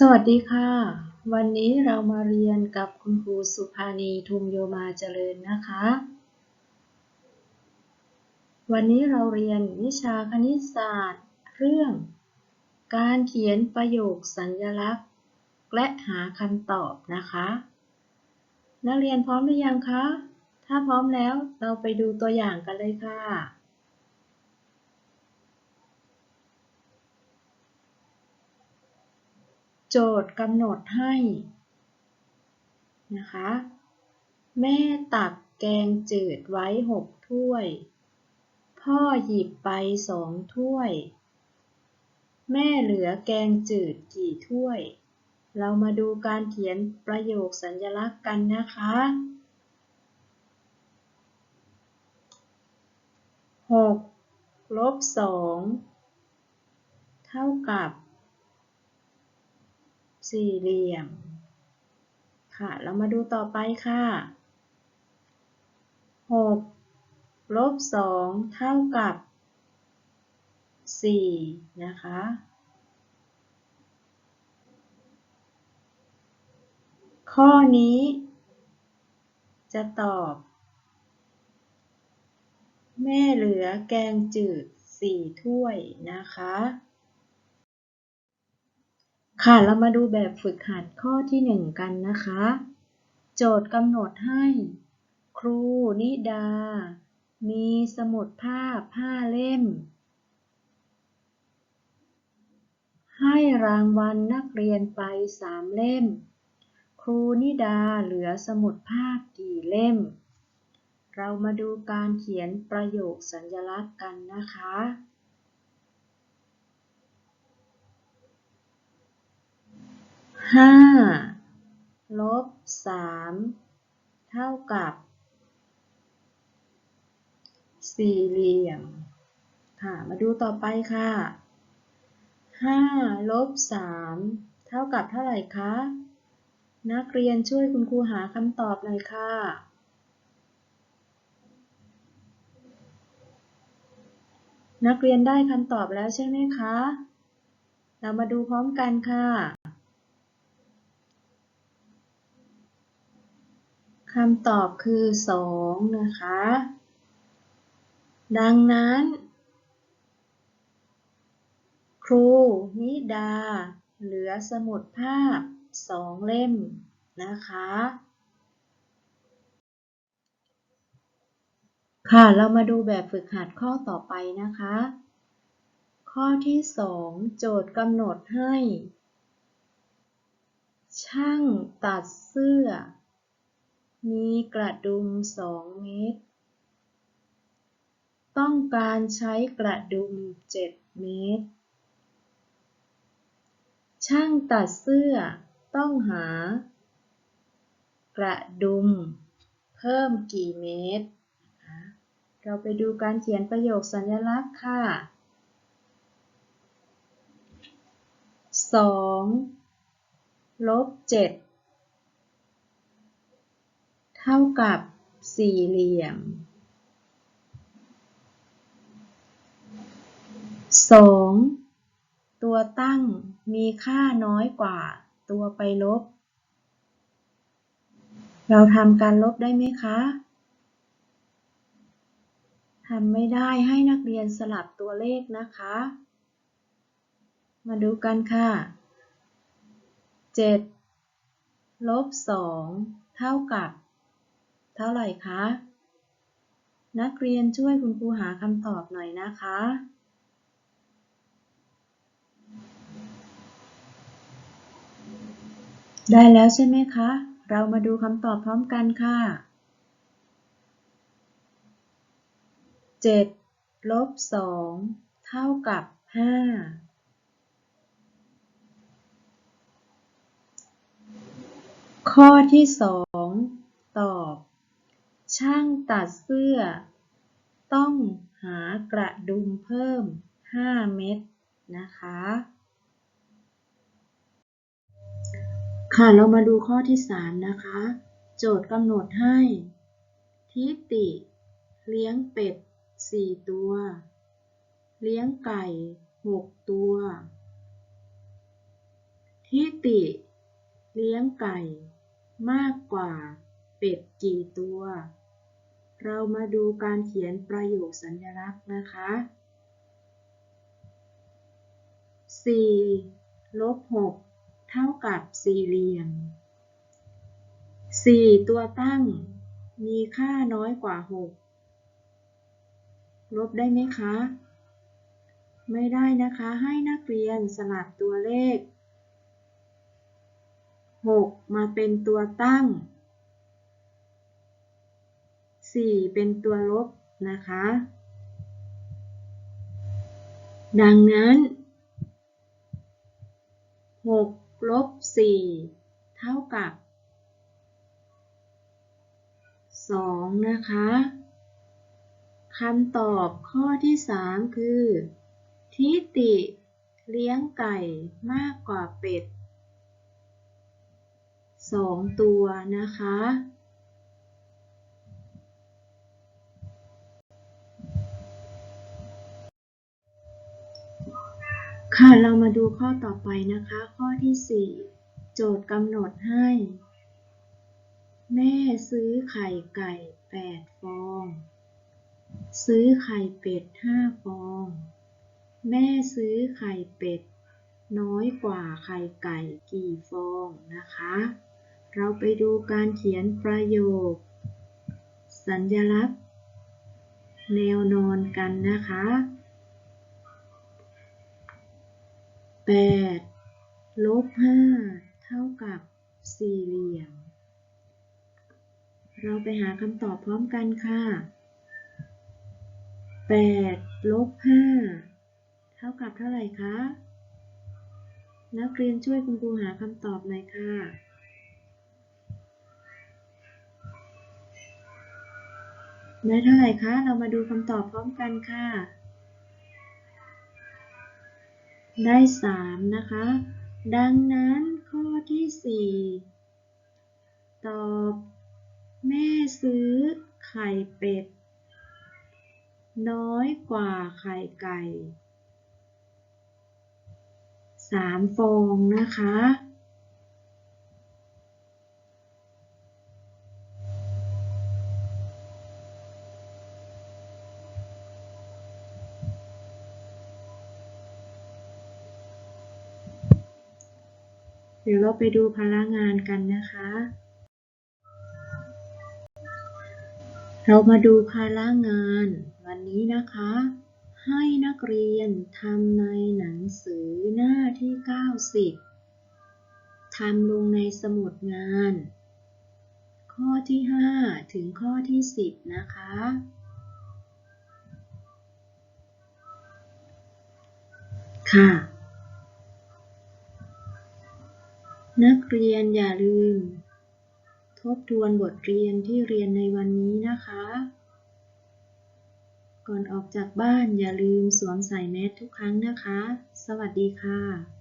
สวัสดีค่ะ วันนี้เรามาเรียนกับคุณครูสุภานีทุมโยมาเจริญนะคะ วันนี้เราเรียนวิชาคณิตศาสตร์ เรื่อง การเขียนประโยคสัญญลักษณ์ และหาคำตอบนะคะ นักเรียนพร้อมหรือยังคะ ถ้าพร้อมแล้วเราไปดูตัวอย่างกันเลยค่ะ โจทย์กำหนดให้นะคะ แม่ตักแกงจืดไว้หกถ้วย พ่อหยิบไปสองถ้วย แม่เหลือแกงจืดกี่ถ้วย เรามาดูการเขียนประโยคสัญลักษณ์กันนะคะหกลบสองเท่ากับ สี่เหลี่ยม ค่ะ เรามาดูต่อไปค่ะหกลบสองเท่ากับสี่นะคะ ข้อนี้ จะตอบ แม่เหลือแกงจืดสี่ถ้วยนะคะ ค่ะ เรามาดูแบบฝึกหัดข้อที่หนึ่งกันนะคะ โจทย์กำหนดให้ ครูนิดา มีสมุดภาพห้าเล่ม ให้รางวัลนักเรียนไปสามเล่ม ครูนิดาเหลือสมุดภาพกี่เล่ม เรามาดูการเขียนประโยคสัญลักษณ์กันนะคะ ห้าลบสามเท่ากับ สี่เหลี่ยม ค่ะ มาดูต่อไปค่ะห้าลบสามเท่ากับเท่าไหร่คะ นักเรียนช่วยคุณครูหาคำตอบหน่อยค่ะนักเรียนได้คำตอบแล้วใช่ไหมคะ เรามาดูพร้อมกันค่ะ คำตอบคือ 2 นะคะ ดังนั้น ครูนิดา เหลือสมุดภาพ 2 เล่มนะคะค่ะ เรามาดูแบบฝึกหัดข้อต่อไปนะคะ ข้อที่ 2 โจทย์กำหนดให้ ช่างตัดเสื้อ มีกระดุม2เมตรต้องการใช้กระดุม7เมตรช่างตัดเสื้อต้องหา กระดุม เพิ่มกี่เมตรเราไปดูการเขียนประโยคสัญลักษณ์ค่ะ 2 ลบ7 เท่ากับสี่เหลี่ยม 2. ตัวตั้งมีค่าน้อยกว่า ตัวไปลบ เราทำการลบได้ไหมคะทำไม่ได้ให้นักเรียนสลับตัวเลขนะคะ มาดูกันค่ะ 7 ลบ 2 เท่ากับ เท่าไหร่คะ นักเรียนช่วยคุณครูหาคำตอบหน่อยนะคะ ได้แล้วใช่ไหมคะ เรามาดูคำตอบพร้อมกันค่ะ 7 ลบ 2 เท่ากับ 5ข้อที่ 2 ตอบ ช่างตัดเสื้อ ต้องหากระดุมเพิ่ม 5 เม็ดนะคะ ค่ะเรามาดูข้อที่ 3 นะคะ โจทย์กำหนดให้ ทิติ เลี้ยงเป็ด 4 ตัว เลี้ยงไก่ 6 ตัว ทิติ เลี้ยงไก่มากกว่า เป็ดกี่ตัว เรามาดูการเขียนประโยคสัญลักษณ์นะคะ 4 ลบ 6 เท่ากับสี่เหลี่ยม 4 ตัวตั้ง มีค่าน้อยกว่า 6 ลบได้ไหมคะ ไม่ได้นะคะให้นักเรียนสลับตัวเลข 6 มาเป็นตัวตั้ง 4 เป็นตัวลบนะคะ ดังนั้น6ลบ4เท่ากับ2นะคะคำตอบข้อที่ 3 คือ ทิติเลี้ยงไก่มากกว่าเป็ด 2 ตัวนะคะ ค่ะเรามาดูข้อต่อไปนะคะ ข้อที่ 4 โจทย์กำหนดให้ แม่ซื้อไข่ไก่ 8 ฟอง ซื้อไข่เป็ด 5 ฟอง แม่ซื้อไข่เป็ด น้อยกว่าไข่ไก่กี่ฟองนะคะ เราไปดูการเขียนประโยค สัญลักษณ์ แนวนอนกันนะคะ 8 ลบ5เท่ากับสี่เหลี่ยม เราไปหาคำตอบพร้อมกันค่ะ8ลบ5เท่ากับเท่าไหร่คะ นักเรียนช่วยคุณครูหาคำตอบหน่อยค่ะได้เท่าไหร่คะ เรามาดูคำตอบพร้อมกันค่ะ ได้ 3 นะคะ ดังนั้นข้อที่ 4 ตอบ แม่ซื้อไข่เป็ด น้อยกว่าไข่ไก่ 3 ฟองนะคะ เดี๋ยวเราไปดูพละงานกันนะคะ เรามาดูพละงาน วันนี้นะคะ ให้นักเรียนทำในหนังสือหน้าที่ 90 ทำลงในสมุดงาน ข้อที่ 5 ถึงข้อที่ 10 นะคะค่ะ นักเรียนอย่าลืม ทบทวนบทเรียนที่เรียนในวันนี้นะคะ ก่อนออกจากบ้านอย่าลืมสวมใส่แมสทุกครั้งนะคะ สวัสดีค่ะ